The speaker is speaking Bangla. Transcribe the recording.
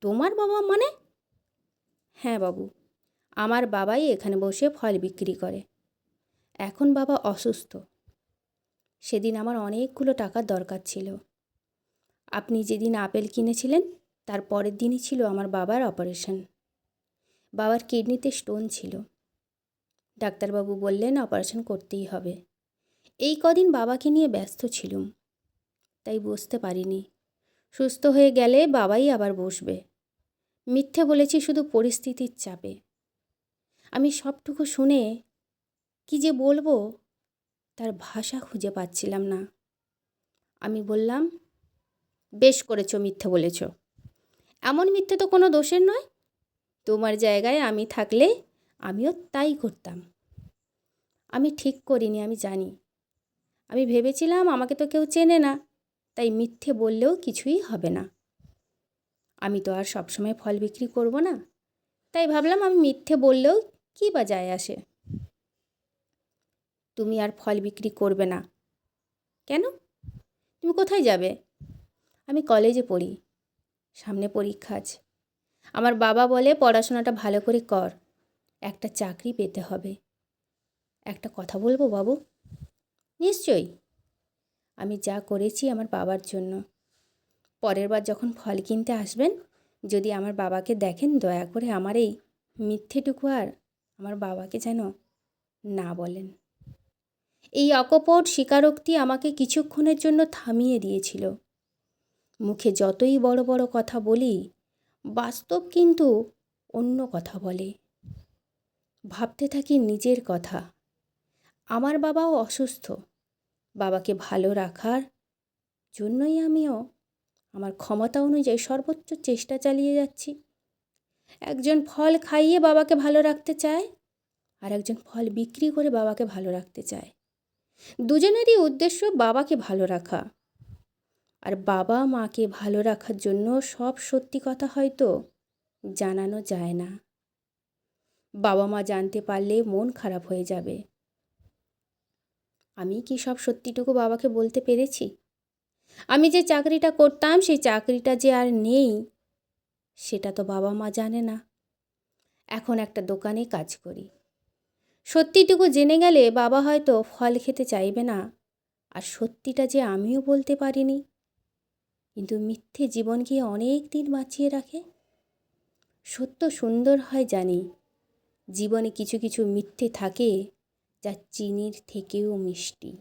তোমার বাবা মানে? হ্যাঁ বাবু, আমার বাবাই এখানে বসে ফল বিক্রি করে। এখন বাবা অসুস্থ। সেদিন আমার অনেকগুলো টাকার দরকার ছিল। আপনি যেদিন আপেল কিনেছিলেন, তার পরের দিনই ছিল আমার বাবার অপারেশন। বাবার কিডনিতে স্টোন ছিল। ডাক্তারবাবু বললেন, অপারেশন করতেই হবে। এই কদিন বাবাকে নিয়ে ব্যস্ত ছিলুম, তাই বসতে পারিনি। সুস্থ হয়ে গেলে বাবাই আবার বসবে। মিথ্যে বলেছি শুধু পরিস্থিতির চাপে। আমি সবটুকু শুনে কি যে বলব তার ভাষা খুঁজে পাচ্ছিলাম না। আমি বললাম, বেশ করেছ, মিথ্যে বলেছ। এমন মিথ্যে তো কোনো দোষের নয়। তোমার জায়গায় আমি থাকলে আমিও তাই করতাম। আমি ঠিক করিনি, আমি জানি। আমি ভেবেছিলাম আমাকে তো কেউ চেনে না, তাই মিথ্যে বললেও কিছুই হবে না। আমি তো আর সবসময় ফল বিক্রি করব না। তাই ভাবলাম আমি মিথ্যে বললেও কী বা যায় আসে। তুমি আর ফল বিক্রি করবে না। কেন? তুমি কোথায় যাবে? আমি কলেজে পড়ি। সামনে পরীক্ষা আছে। আমার বাবা বলে পড়াশোনাটা ভালো করে কর। একটা চাকরি পেতে হবে। একটা কথা বলব বাবু? নিশ্চয়ই। আমি যা করেছি আমার বাবার জন্য। পরের বার যখন ফল কিনতে আসবেন, যদি আমার বাবাকে দেখেন, দয়া করে আমার এই মিথ্যেটুকু আর আমার বাবাকে যেন না বলেন। এই অকপট স্বীকারোক্তি আমাকে কিছুক্ষণের জন্য থামিয়ে দিয়েছিল। মুখে যতই বড় বড় কথা বলি, বাস্তব কিন্তু অন্য কথা বলে। ভাবতে থাকি নিজের কথা। আমার বাবাও অসুস্থ। বাবাকে ভালো রাখার জন্যই আমিও আমার ক্ষমতা অনুযায়ী সর্বোচ্চ চেষ্টা চালিয়ে যাচ্ছি। একজন ফল খাইয়ে বাবাকে ভালো রাখতে চায় আর একজন ফল বিক্রি করে বাবাকে ভালো রাখতে চায়। দুজনেরই উদ্দেশ্য বাবাকে ভালো রাখা। আর বাবা মাকে ভালো রাখার জন্য সব সত্যি কথা হয়তো জানানো যায় না। বাবা মা জানতে পারলে মন খারাপ হয়ে যাবে। আমি কি সব সত্যিটুকু বাবাকে বলতে পেরেছি? আমি যে চাকরিটা করতাম, সেই চাকরিটা যে আর নেই, সেটা তো বাবা মা জানে না। এখন একটা দোকানে কাজ করি। সত্যিটুকু জেনে গেলে বাবা হয়তো ফল খেতে চাইবে না, আর সত্যিটা যে আমিও বলতে পারিনি। কিন্তু মিথ্যে জীবনকে অনেক দিন বাঁচিয়ে রাখে? সত্য সুন্দর হয় জানি, জীবনে কিছু কিছু মিথ্যে থাকে, যা চিনির থেকেও মিষ্টি।